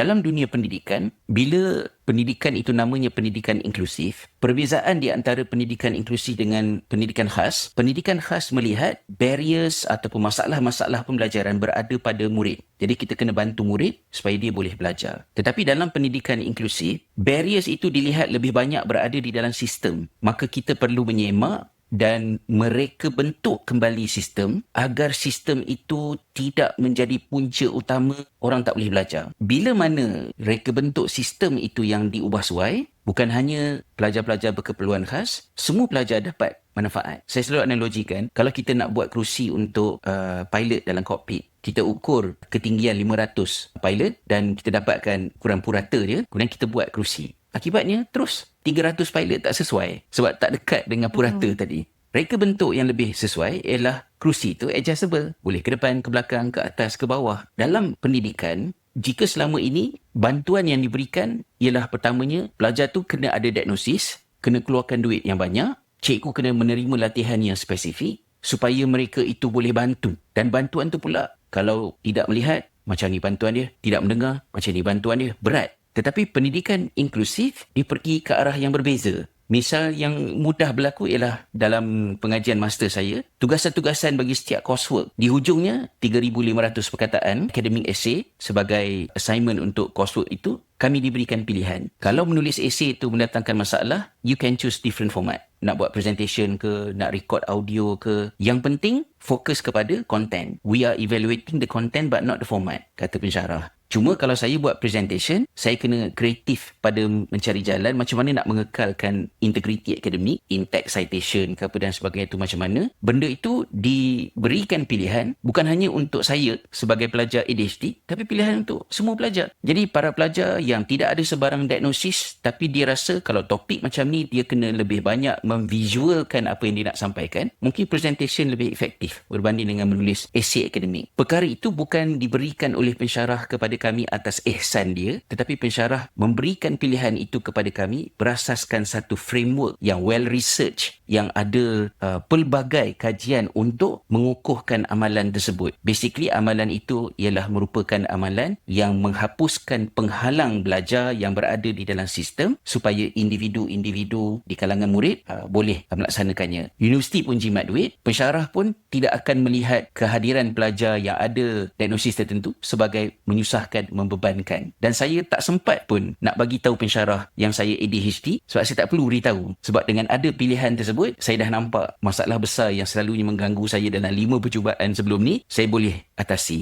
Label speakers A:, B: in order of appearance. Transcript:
A: dalam dunia pendidikan, bila pendidikan itu namanya pendidikan inklusif, perbezaan di antara pendidikan inklusif dengan pendidikan khas, pendidikan khas melihat barriers ataupun masalah-masalah pembelajaran berada pada murid. Jadi kita kena bantu murid supaya dia boleh belajar. Tetapi dalam pendidikan inklusif, barriers itu dilihat lebih banyak berada di dalam sistem. Maka kita perlu menyemak dan mereka bentuk kembali sistem agar sistem itu tidak menjadi punca utama orang tak boleh belajar. Bila mana mereka bentuk sistem itu yang diubah suai, bukan hanya pelajar-pelajar berkeperluan khas, semua pelajar dapat manfaat. Saya selalu analogikan, kalau kita nak buat kerusi untuk uh, pilot dalam kokpit, kita ukur ketinggian 500 pilot dan kita dapatkan kurang purata dia, kemudian kita buat kerusi. Akibatnya terus 300 pilot tak sesuai sebab tak dekat dengan purata hmm. tadi. Reka bentuk yang lebih sesuai ialah kerusi itu adjustable. Boleh ke depan, ke belakang, ke atas, ke bawah. Dalam pendidikan, jika selama ini bantuan yang diberikan ialah pertamanya pelajar tu kena ada diagnosis, kena keluarkan duit yang banyak, cikgu kena menerima latihan yang spesifik supaya mereka itu boleh bantu. Dan bantuan tu pula kalau tidak melihat macam ni bantuan dia, tidak mendengar macam ni bantuan dia, berat. Tetapi pendidikan inklusif dia pergi ke arah yang berbeza. Misal yang mudah berlaku ialah dalam pengajian master saya, tugasan-tugasan bagi setiap coursework. Di hujungnya, 3,500 perkataan academic essay sebagai assignment untuk coursework itu, kami diberikan pilihan. Kalau menulis essay itu mendatangkan masalah, you can choose different format. Nak buat presentation ke, nak record audio ke. Yang penting, fokus kepada content. We are evaluating the content but not the format, kata pensyarah. Cuma kalau saya buat presentation, saya kena kreatif pada mencari jalan macam mana nak mengekalkan integriti akademik, in-text citation ke apa dan sebagainya itu macam mana. Benda itu diberikan pilihan bukan hanya untuk saya sebagai pelajar ADHD, tapi pilihan untuk semua pelajar. Jadi para pelajar yang tidak ada sebarang diagnosis tapi dia rasa kalau topik macam ni dia kena lebih banyak memvisualkan apa yang dia nak sampaikan, mungkin presentation lebih efektif berbanding dengan menulis essay akademik. Perkara itu bukan diberikan oleh pensyarah kepada kami atas ihsan dia tetapi pensyarah memberikan pilihan itu kepada kami berasaskan satu framework yang well research yang ada uh, pelbagai kajian untuk mengukuhkan amalan tersebut basically amalan itu ialah merupakan amalan yang menghapuskan penghalang belajar yang berada di dalam sistem supaya individu-individu di kalangan murid uh, boleh melaksanakannya universiti pun jimat duit pensyarah pun tidak akan melihat kehadiran pelajar yang ada diagnosis tertentu sebagai menyusahkan membebankan. Dan saya tak sempat pun nak bagi tahu pensyarah yang saya ADHD sebab saya tak perlu beritahu. Sebab dengan ada pilihan tersebut, saya dah nampak masalah besar yang selalunya mengganggu saya dalam lima percubaan sebelum ni, saya boleh atasi.